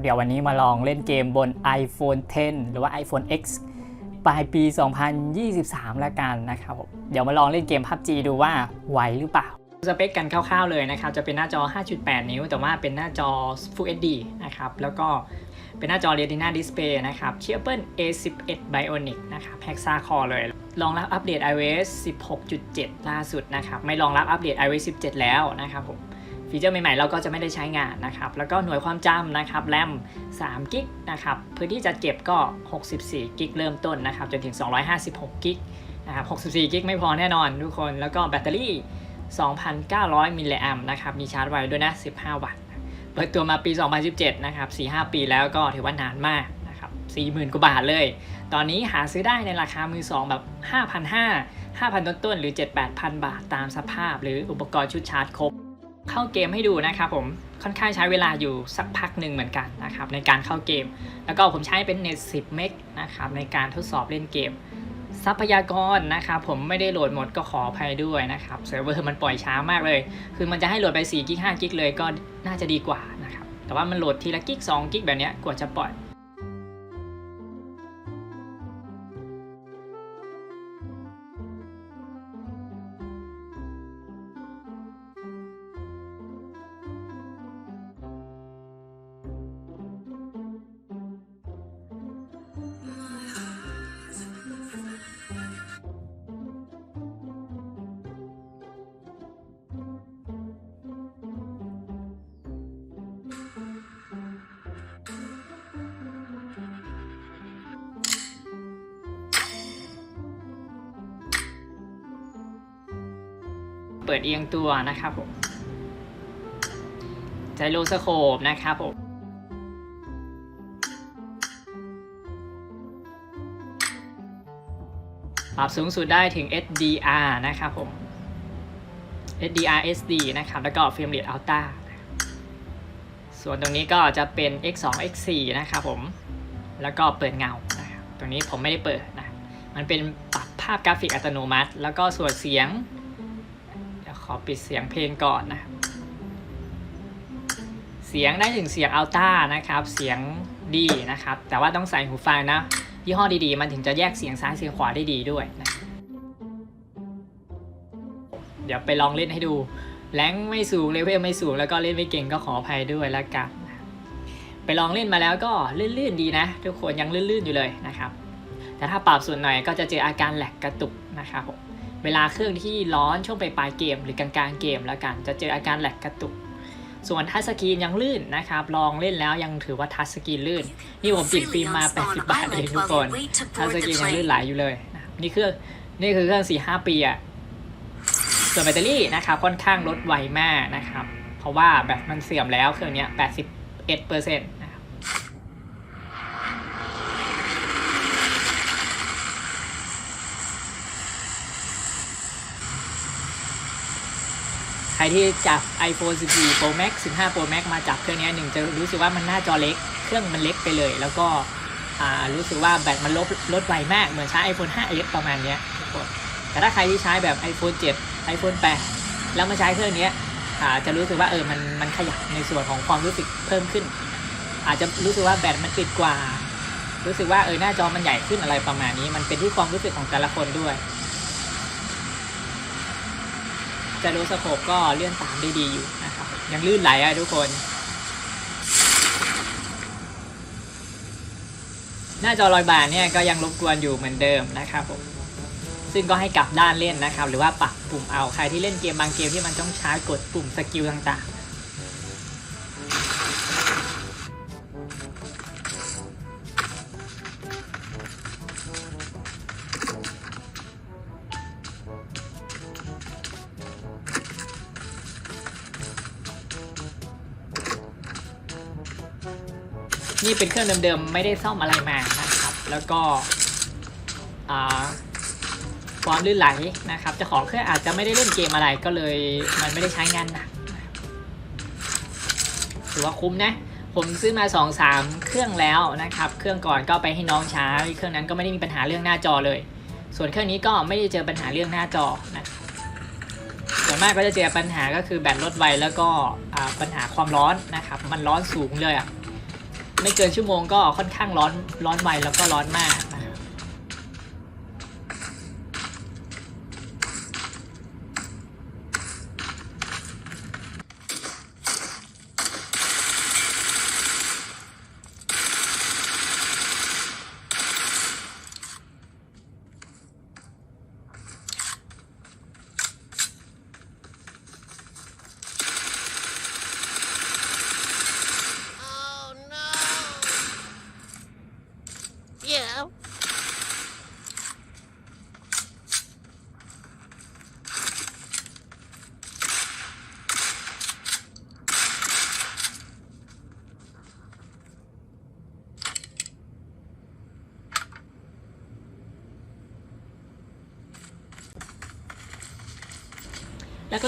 เดี๋ยววันนี้มาลองเล่นเกมบน iPhone 10 หรือว่า iPhone X ปลายปี 2023 แล้วกันนะครับผมเดี๋ยวมาลองเล่นเกม PUBG ดูว่าไหวหรือเปล่า สเปคกันคร่าวๆเลยนะครับ จะเป็นหน้าจอ 5.8 นิ้ว แต่ว่าเป็นหน้าจอ Full HD นะครับ แล้วก็เป็นหน้าจอ Retina Display นะครับเชียร์เปิล A11 Bionic นะครับ Hexa Core เลย รองรับอัปเดต iOS 16.7 ล่าสุดนะครับ ไม่รองรับอัปเดต iOS 17 แล้วนะครับผม ฟีเจอร์ใหม่ๆ เราก็จะไม่ได้ใช้งานนะครับ แล้วก็หน่วยความจำนะครับแรม3กิกนะครับ พื้นที่จัดเก็บก็ 64กิกเริ่มต้นนะครับ จนถึง 256กิกนะครับ 64กิกไม่พอแน่นอนทุกคน แล้วก็แบตเตอรี่ 2,900 มิลลิแอมนะครับ มีชาร์จไวด้วยนะ 15 วัตต์ เปิดตัวมาปี 2017 นะครับ 4-5 ปีแล้วก็ถือว่านานมากนะครับ 40,000 กว่าบาทเลย ตอนนี้หาซื้อได้ในราคามือ 2 แบบ 5,500 5,000 ต้นๆ หรือ 7-8,000 บาทตามสภาพ หรืออุปกรณ์ชุดชาร์จครบ เข้าเกมให้ดูนะครับผมค่อนข้างใช้เวลาอยู่สักพักหนึ่งเหมือนกันนะครับในการเข้าเกม แล้วก็ผมใช้เป็นเน็ต10 เมกนะครับในการทดสอบเล่นเกม ทรัพยากรนะครับผมไม่ได้โหลดหมดก็ขออภัยด้วยนะครับเซิร์ฟเวอร์มันปล่อยช้ามากเลย คือมันจะให้โหลดไป4กิก5กิกเลยก็น่าจะดีกว่านะครับแต่ว่ามันโหลดทีละกิก2กิกแบบนี้กว่าจะปล่อย ปิดเอียงตัวนะครับผมไจโรสโคปนะครับผมปรับสูงสุดได้ถึง SDR นะครับผม SDR SD นะครับ แล้วก็ Frame Rate Ultra ส่วนตรงนี้ก็จะเป็น X2 X4 นะครับผม แล้วก็เปิดเงานะครับ ตรงนี้ผมไม่ได้เปิดนะ มันเป็นปรับภาพกราฟิกอัตโนมัติ แล้วก็ส่วนเสียง อปิดเสียงเพลงก่อนนะครับ เสียงได้ถึงเสียงอัลต้านะครับ เสียงดีนะครับ แต่ว่าต้องใส่หูฟังนะยี่ห้อดีๆ มันถึงจะแยกเสียงซ้ายเสียงขวาได้ดีด้วยนะเดี๋ยวไปลองเล่นให้ดูแรงไม่สูงเลเวลไม่สูง แล้วก็เล่นไม่เก่งก็ขออภัยด้วยแล้วกันไปลองเล่นมาแล้วก็ลื่นๆดีนะ ทุกคนยังลื่นๆอยู่เลยนะครับ แต่ถ้าปรับส่วนหน่อยก็จะเจออาการแหลกกระตุกนะครับผม เวลาเครื่องที่ร้อนช่วงไปปลายเกม หรือกลางๆเกมแล้วกัน จะเจออาการแหลกกระตุก ส่วนทัชสกรีนยังลื่นนะครับ ลองเล่นแล้วยังถือว่าทัชสกรีนลื่น นี่ผมติดฟิล์มมา 80 บาทเองทุกคน ทัชสกรีนยังลื่นไหลอยู่เลยนะครับนี่คือนี่คือเครื่อง 4-5 ปีอะส่วนแบตเตอรี่นะครับค่อนข้างลดไวมากนะครับ เพราะว่าแบตมันเสื่อมแล้วเครื่องเนี้ย81%นะครับใค รที่จับ iPhone 14 Pro Max 15 Pro Max มาจับเครื่องนี้หนึ่งจะรู้สึกว่ามันหน้าจอเล็ก เครื่องมันเล็กไปเลย แล้วก็รู้สึกว่าแบตมันลดลดไวมาก เหมือนใช้ iPhone 5s ประมาณนี้แต่ถ้าใครที่ใช้แบบ iPhone 7 iPhone 8 แล้วมาใช้เครื่องนี้จะรู้สึกว่าเออมันมันขยับในส่วนของความรู้สึกเพิ่มขึ้น อาจจะรู้สึกว่าแบตมันติดกว่า รู้สึกว่าเออหน้าจอมันใหญ่ขึ้นอะไรประมาณนี้ มันเป็นที่ความรู้สึกของแต่ละคนด้วย จะรู้สโคปก็เลื่อนตามได้ดีอยู่นะครับ ยังลื่นไหลอะทุกคน หน้าจอรอยบานเนี่ยก็ยังรบกวนอยู่เหมือนเดิมนะครับผมซึ่งก็ให้กลับด้านเล่นนะครับ หรือว่าปรับปุ่มเอาใครที่เล่นเกมบางเกมที่มันต้องใช้กดปุ่มสกิลต่าง นี่เป็นเครื่องเดิมๆไม่ได้ซ่อมอะไรมานะครับ แล้วก็ความลื่นไหลนะครับจ้าของเครื่องอาจจะไม่ได้เล่นเกมอะไรก็เลยมันไม่ได้ใช้งานนักถือว่าคุ้มนะ ผมซื้อมา 2 3 เครื่องแล้วนะครับ เครื่องก่อนก็ไปให้น้องใช้เครื่องนั้นก็ไม่ได้มีปัญหาเรื่องหน้าจอเลย ส่วนเครื่องนี้ก็ไม่ได้เจอปัญหาเรื่องหน้าจอนะส่วนมากก็จะเจอปัญหาก็คือแบตลดไวแล้วก็ปัญหาความร้อนนะครับ มันร้อนสูงเลยอะ่ะ ไม่เกินชั่วโมงก็ค่อนข้างร้อนร้อนไวแล้วก็ร้อนมากนะครับ Oh no! Yeah.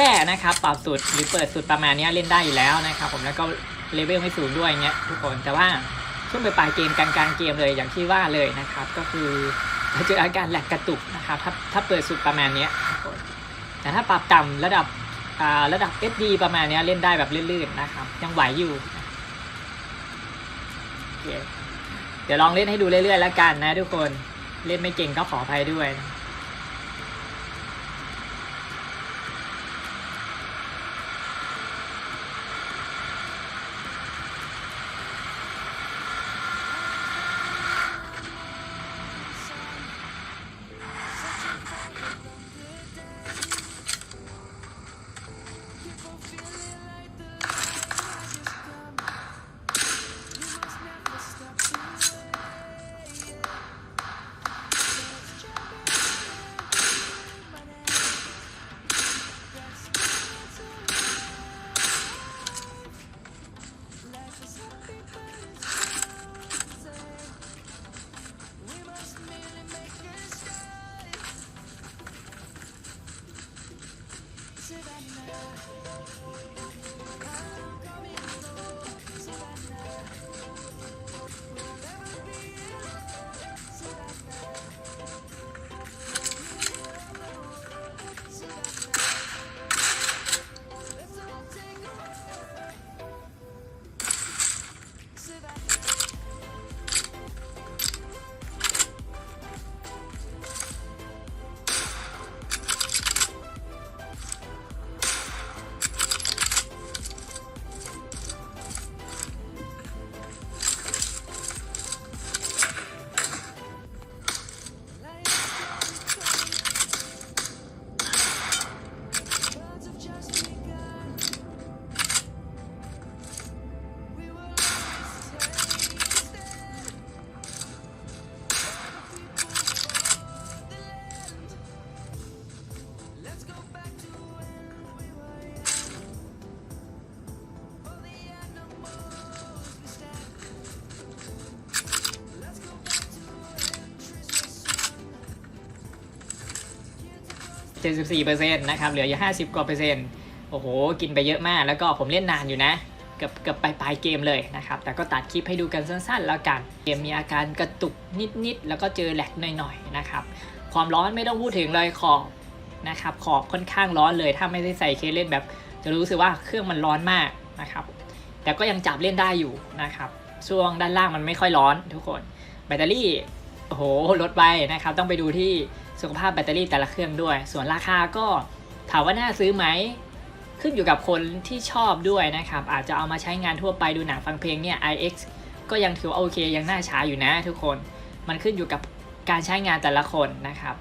แรกๆนะครับปรับสุดหรือเปิดสุดประมาณนี้เล่นได้อยู่แล้วนะครับผมแล้วก็เลเวลไม่สูงด้วยเงี้ยทุกคนแต่ว่าช่วงปลายเกมกลางๆเกมเลยอย่างที่ว่าเลยนะครับ ก็คือจะเจออาการแหลกกระตุกนะครับถ้าถ้าเปิดสุดประมาณนี้แต่ถ้าปรับต่ำระดับอ่าระดับ SD ประมาณนี้เล่นได้แบบลื่นๆนะครับ ยังไหวอยู่เคเดี๋ยวลองเล่นให้ดูเรื่อยๆแล้วกันนะทุกคนเล่นไม่เก่งก็ขออภัยด้วยนะ Surrender. 74%นะครับ เหลืออยู่ 50 กว่าเปอร์เซ็นต์ โอ้โห กินไปเยอะมาก แล้วก็ผมเล่นนานอยู่นะ เกือบเกือบปลายปลายเกมเลยนะครับ แต่ก็ตัดคลิปให้ดูกันสั้นๆ แล้วกัน เกมมีอาการกระตุกนิดๆ แล้วก็เจอแหลกหน่อยๆ นะครับ ความร้อนไม่ต้องพูดถึงเลยขอบนะครับ ขอบค่อนข้างร้อนเลย ถ้าไม่ได้ใส่เคสเล่นแบบ จะรู้สึกว่าเครื่องมันร้อนมากนะครับ แต่ก็ยังจับเล่นได้อยู่นะครับ ช่วงด้านล่างมันไม่ค่อยร้อนทุกคน แบตเตอรี่ โอ้โห ลดไปนะครับ ต้องไปดูที่ สุขภาพแบตเตอรี่แต่ละเครื่องด้วย ส่วนราคาก็ถามว่าน่าซื้อไหมขึ้นอยู่กับคนที่ชอบด้วยนะครับ อาจจะเอามาใช้งานทั่วไปดูหนังฟังเพลงเนี่ย iX ก็ยังถือโอเคยังน่าใช้อยู่นะทุกคน มันขึ้นอยู่กับการใช้งานแต่ละคนนะครับ